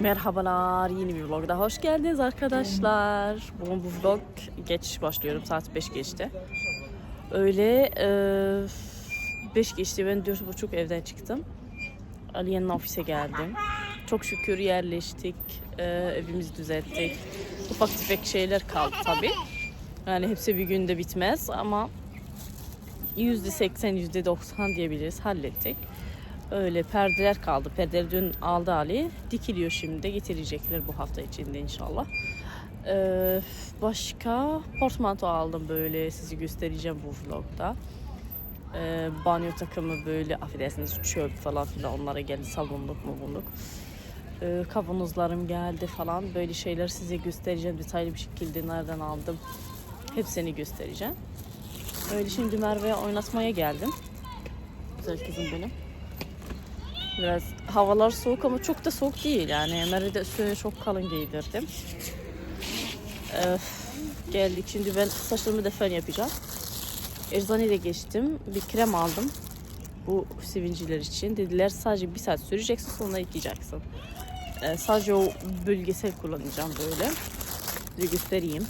Merhabalar, yeni bir vlogda hoş geldiniz arkadaşlar. Bugün bu vlog geç başlıyorum, saat 5 geçti. Öyle 5 geçti, ben 4.30 evden çıktım. Aliye'nin ofise geldim. Çok şükür yerleştik, e, evimizi düzelttik. Ufak tefek şeyler kaldı tabii. Yani hepsi bir günde bitmez ama %80, %90 diyebiliriz, hallettik. Öyle perdeler kaldı. Perdeleri dün aldı Ali. Dikiliyor şimdi de getirecekler bu hafta içinde inşallah. Ee, başka portmanto aldım böyle sizi göstereceğim bu vlogda. Ee, banyo takımı böyle affedersiniz çöp falan filan onlara geldi sabunluk mu bulduk. Ee, kavanozlarım geldi falan böyle şeyler size göstereceğim detaylı bir şekilde nereden aldım. Hepsini göstereceğim. Öyle şimdi Merve'ye oynatmaya geldim. Güzel kızım benim. Biraz havalar soğuk ama çok da soğuk değil yani. Emel'i de üstüne çok kalın giydirdim. Öf, geldik şimdi ben saçlarımı da fön yapacağım. Erzani'de geçtim. Bir krem aldım. Bu sivinciler için. Dediler sadece bir saat süreceksin sonra yıkayacaksın. Ee, sadece o bölgesel kullanacağım böyle. Bir göstereyim.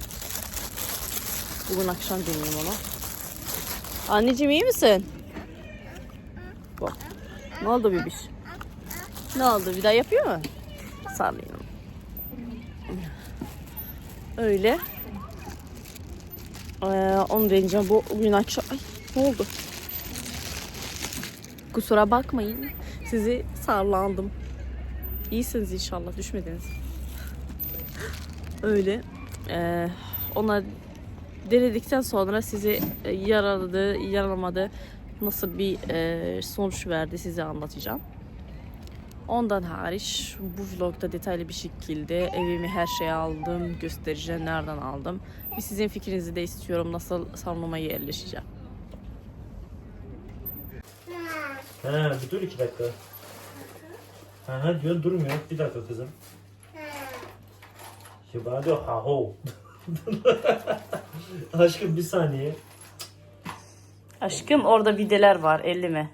Bugün akşam deneyeyim onu. Anneciğim iyi misin? Bak. Ne oldu bebiş? Ne oldu? Bir daha yapıyor mu? Sallayayım. Öyle. Ee, onu deneyeceğim. Bu bugün akşam... Ay ne oldu? Kusura bakmayın. Sizi sarlandım. İyisiniz inşallah. Düşmediniz. Öyle. Ee, ona denedikten sonra sizi e, yaraladı, yaralamadı nasıl bir e, sonuç verdi size anlatacağım. Ondan hariç bu vlogda detaylı bir şekilde evimi her şeyi aldım, göstereceğim nereden aldım. Bir sizin fikrinizi de istiyorum nasıl salonuma yerleşeceğim. Ha bir dur iki dakika. Ha ha diyor durmuyor. Bir dakika kızım. Ya bana diyor ha ho. Aşkım bir saniye. Aşkım orada videler var 50 mi?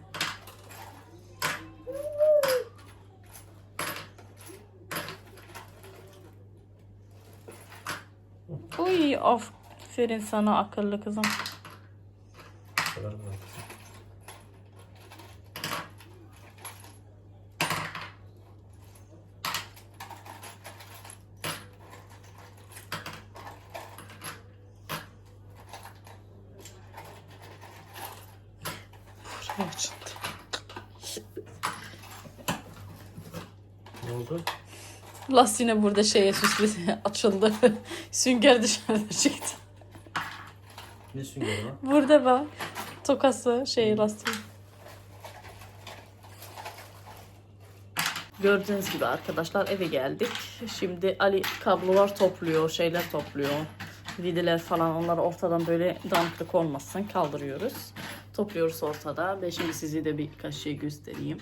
Aferin sana akıllı kızım. Ne oldu? Lastiğine burada şeye süslü açıldı. Sünger dışarıda çıktı. Ne süngeri lan? Burada bak. Tokası şey lastiği. Gördüğünüz gibi arkadaşlar eve geldik. Şimdi Ali kablolar topluyor, şeyler topluyor. Videler falan onlar ortadan böyle dağınıklık olmasın kaldırıyoruz. Topluyoruz ortada. Ben şimdi size de birkaç şey göstereyim.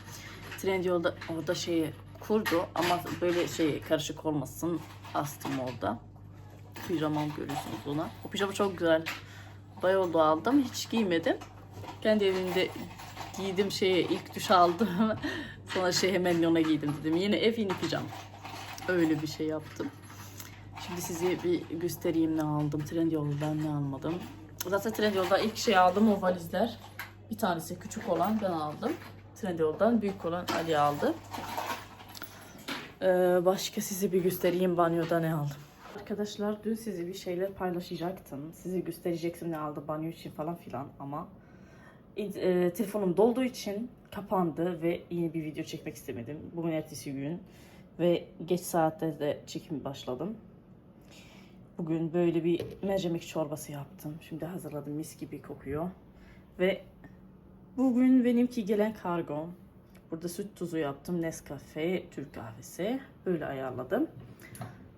Trendyol'da orada şeyi kurdu ama böyle şey karışık olmasın astım orada. Pijamam görüyorsunuz ona. O pijama çok güzel. Bayağı oldu aldım. Hiç giymedim. Kendi evimde giydim şeye ilk duş aldım. Sonra şey hemen ona giydim dedim. Yine ev yeni pijama. Öyle bir şey yaptım. Şimdi size bir göstereyim ne aldım. Trendyol'dan ne almadım. Zaten Trendyol'da ilk şey aldım o valizler. Bir tanesi küçük olan ben aldım. Trendyol'dan büyük olan Ali aldı. Ee, başka size bir göstereyim banyoda ne aldım. Arkadaşlar dün size bir şeyler paylaşacaktım. Size gösterecektim ne aldı banyo için falan filan ama e, telefonum dolduğu için kapandı ve yeni bir video çekmek istemedim. Bugün ertesi gün ve geç saatte de çekim başladım. Bugün böyle bir mercimek çorbası yaptım. Şimdi hazırladım mis gibi kokuyor. Ve bugün benimki gelen kargo. Burada süt tuzu yaptım. Nescafe, Türk kahvesi. Böyle ayarladım.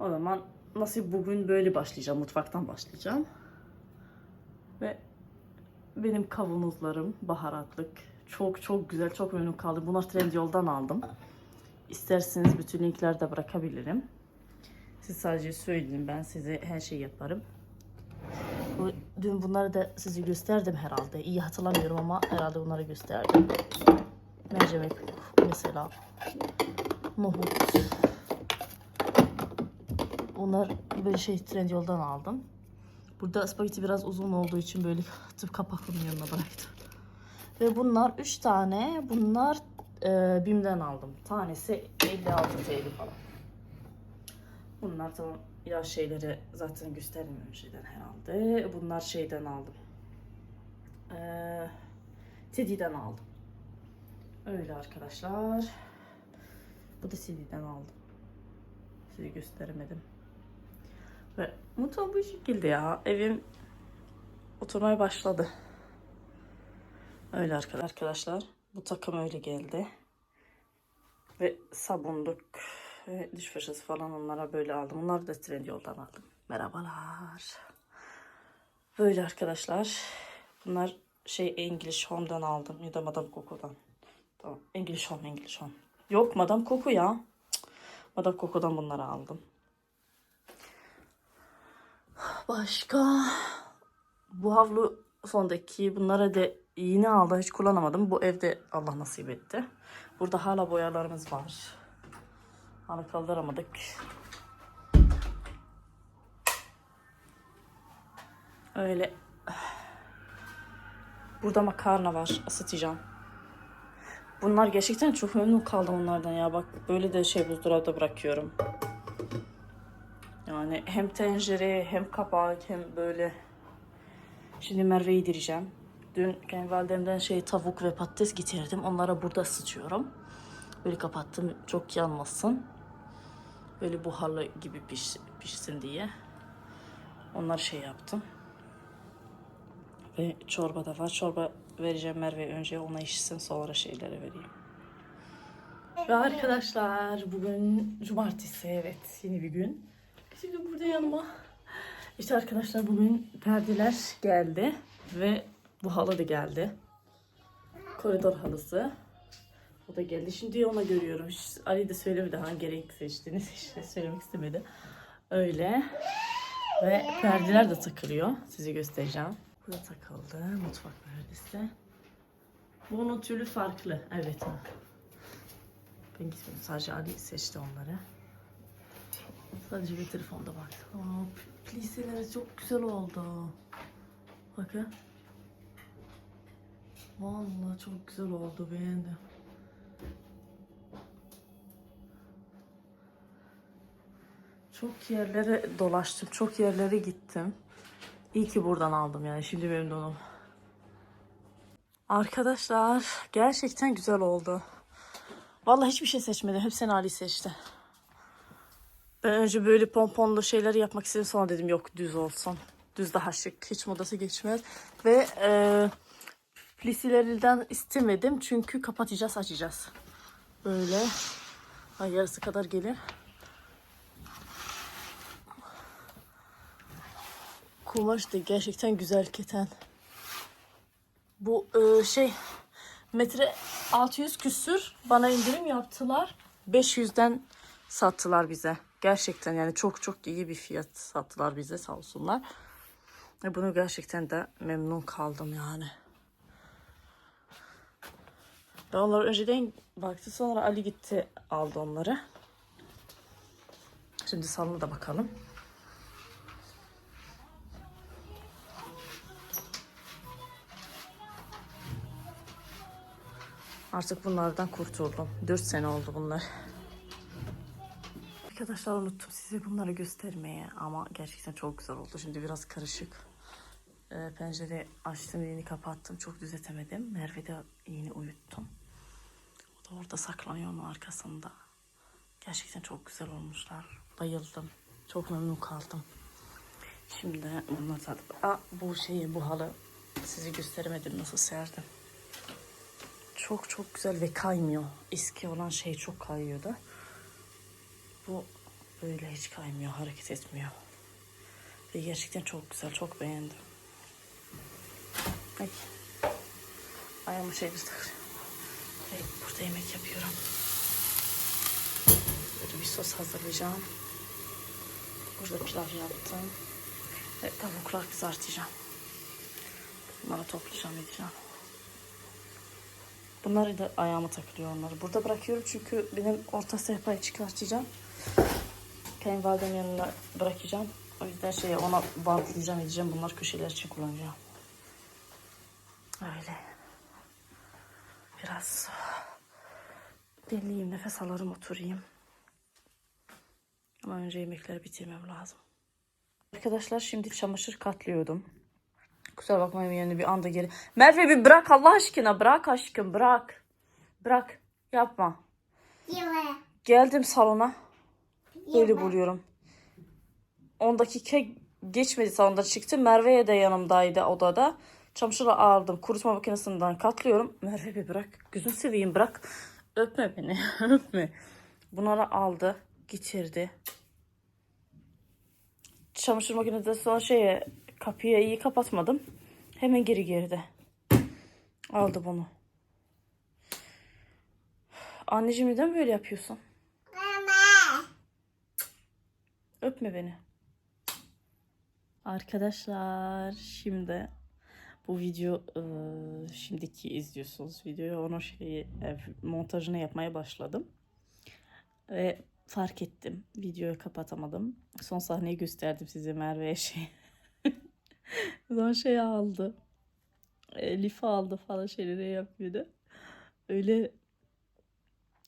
O zaman nasıl bugün böyle başlayacağım. Mutfaktan başlayacağım. Ve benim kavanozlarım baharatlık. Çok çok güzel, çok memnun kaldım. Bunlar Trendyol'dan aldım. İsterseniz bütün linkleri de bırakabilirim. Siz sadece söyleyin ben size her şeyi yaparım. Dün bunları da size gösterdim herhalde. İyi hatırlamıyorum ama herhalde bunları gösterdim. Mercimek mesela. Nohut. Bunlar böyle şey Trendyol'dan aldım. Burada spagetti biraz uzun olduğu için böyle tıp kapaklının yanına bıraktım. Ve bunlar 3 tane. Bunlar e, BİM'den aldım. Tanesi 56 TL falan. Bunlar tamam ya şeyleri zaten göstermiyorum şeyden herhalde. Bunlar şeyden aldım. Ee, Teddy'den aldım. Öyle arkadaşlar. Bu da CD'den aldım. Size gösteremedim. Ve mutfağım bu şekilde ya. Evim oturmaya başladı. Öyle arkadaşlar. Bu takım öyle geldi. Ve sabunluk ve diş fırçası falan onlara böyle aldım. Bunları da Trendyol'dan aldım. Merhabalar. Böyle arkadaşlar. Bunlar şey English Home'dan aldım. Ya da Madame Coco'dan. Tamam. English Home, English Home. Yok Madame Coco ya. Cık. Madame Coco'dan bunları aldım. Başka bu havlu sondaki bunlara da yeni aldım hiç kullanamadım. Bu evde Allah nasip etti. Burada hala boyalarımız var. Hala kaldıramadık. Öyle. Burada makarna var. ısıtacağım. Bunlar gerçekten çok memnun kaldım onlardan ya. Bak böyle de şey buzdolabda bırakıyorum. Yani hem tencere hem kapak hem böyle. Şimdi Merve'yi yedireceğim. Dün kayınvalidemden şey tavuk ve patates getirdim. Onlara burada ısıtıyorum. Böyle kapattım çok yanmasın. Böyle buharlı gibi piş, pişsin diye. Onları şey yaptım. Ve çorba da var. Çorba vereceğim Merve önce ona içsin sonra şeylere vereyim. Ve arkadaşlar bugün cumartesi evet yeni bir gün. Şimdi burada yanıma işte arkadaşlar bugün perdeler geldi ve bu halı da geldi. Koridor halısı. O da geldi. Şimdi ona görüyorum. Ali de söylemedi hangi renk seçtiğini işte söylemek istemedi. Öyle. Ve perdeler de takılıyor. Size göstereceğim. Bu da takıldı. Mutfak perdesi. Bunun türlü farklı. Evet. ha. Ben gitmedim. Sadece Ali seçti onları. Sadece bir telefonda bak. Aa, pliseleri çok güzel oldu. Bakın. Vallahi çok güzel oldu. Beğendim. Çok yerlere dolaştım. Çok yerlere gittim. İyi ki buradan aldım yani. Şimdi memnunum. Arkadaşlar gerçekten güzel oldu. Vallahi hiçbir şey seçmedim. Hepsini Ali seçti. Ben önce böyle pomponlu şeyler yapmak istedim. Sonra dedim yok düz olsun. Düz daha şık. Hiç modası geçmez. Ve e, plisilerden istemedim. Çünkü kapatacağız açacağız. Böyle. Ay, yarısı kadar gelir. Kumaş da gerçekten güzel keten. Bu e, şey metre 600 küsür bana indirim yaptılar. 500'den sattılar bize. Gerçekten yani çok çok iyi bir fiyat sattılar bize sağ olsunlar. Ve bunu gerçekten de memnun kaldım yani. Ben onları önceden baktı sonra Ali gitti aldı onları. Şimdi salona da bakalım. Artık bunlardan kurtuldum. 4 sene oldu bunlar. Arkadaşlar unuttum size bunları göstermeye ama gerçekten çok güzel oldu. Şimdi biraz karışık. Ee, pencere açtım yeni kapattım. Çok düzeltemedim. Merve de yeni uyuttum. O da orada saklanıyor onun arkasında. Gerçekten çok güzel olmuşlar. Bayıldım. Çok memnun kaldım. Şimdi bunlar zaten... Aa, bu şeyi bu halı size gösteremedim nasıl serdim. Çok çok güzel ve kaymıyor. Eski olan şey çok kayıyordu. Bu böyle hiç kaymıyor, hareket etmiyor. Ve gerçekten çok güzel, çok beğendim. Ay. Ayağımı şey takır. Evet, burada yemek yapıyorum. Böyle bir sos hazırlayacağım. Burada pilav yaptım. Ve tavuklar kızartacağım. Bunları toplayacağım, edeceğim. Bunları da ayağıma takılıyor onları. Burada bırakıyorum çünkü benim orta sehpayı çıkartacağım. kayınvalidemin yanına bırakacağım. O yüzden şey ona bantlayacağım edeceğim. Bunlar köşeler için kullanacağım. Öyle. Biraz dinleyeyim, nefes alırım, oturayım. Ama önce yemekleri bitirmem lazım. Arkadaşlar şimdi çamaşır katlıyordum. Kusura bakmayın yani bir anda geri. Merve bir bırak Allah aşkına bırak aşkım bırak. Bırak yapma. Yeme. Geldim salona. Böyle buluyorum. 10 dakika geçmedi salonda çıktı. Merve'ye de yanımdaydı odada. Çamaşırı aldım. Kurutma makinesinden katlıyorum. Merve bir bırak. Gözünü seveyim bırak. Öpme beni. Öpme. Bunları aldı. Getirdi. Çamaşır makinesi sonra şeye kapıyı iyi kapatmadım. Hemen geri girdi. Aldı bunu. Anneciğim neden böyle yapıyorsun? Mama. Öpme beni. Arkadaşlar şimdi bu video e, şimdiki izliyorsunuz videoyu onun şeyi e, montajını yapmaya başladım. Ve fark ettim. Videoyu kapatamadım. Son sahneyi gösterdim size Merve'ye şey. Son şey aldı. Elif aldı falan şeyleri yapıyordu. Öyle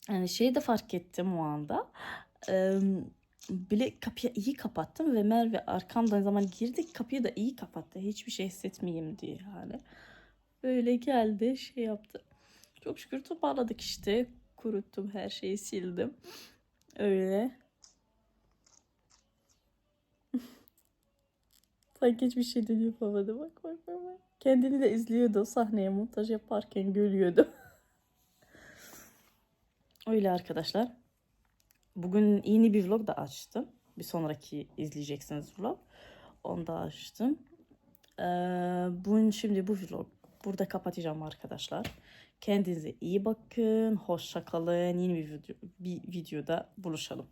yani şey de fark ettim o anda. Eee bile kapıyı iyi kapattım ve Merve arkamdan zaman girdik kapıyı da iyi kapattı. Hiçbir şey hissetmeyeyim diye yani. Böyle geldi şey yaptı. Çok şükür toparladık işte. Kuruttum her şeyi sildim. Öyle. Sanki hiçbir şey de yapamadı. Bak bak bak. bak. Kendini de izliyordu sahneye montaj yaparken gülüyordu. Öyle arkadaşlar. Bugün yeni bir vlog da açtım. Bir sonraki izleyeceksiniz vlog. Onu da açtım. Ee, bugün şimdi bu vlog burada kapatacağım arkadaşlar. Kendinize iyi bakın. Hoşça kalın. Yeni bir, video, bir videoda buluşalım.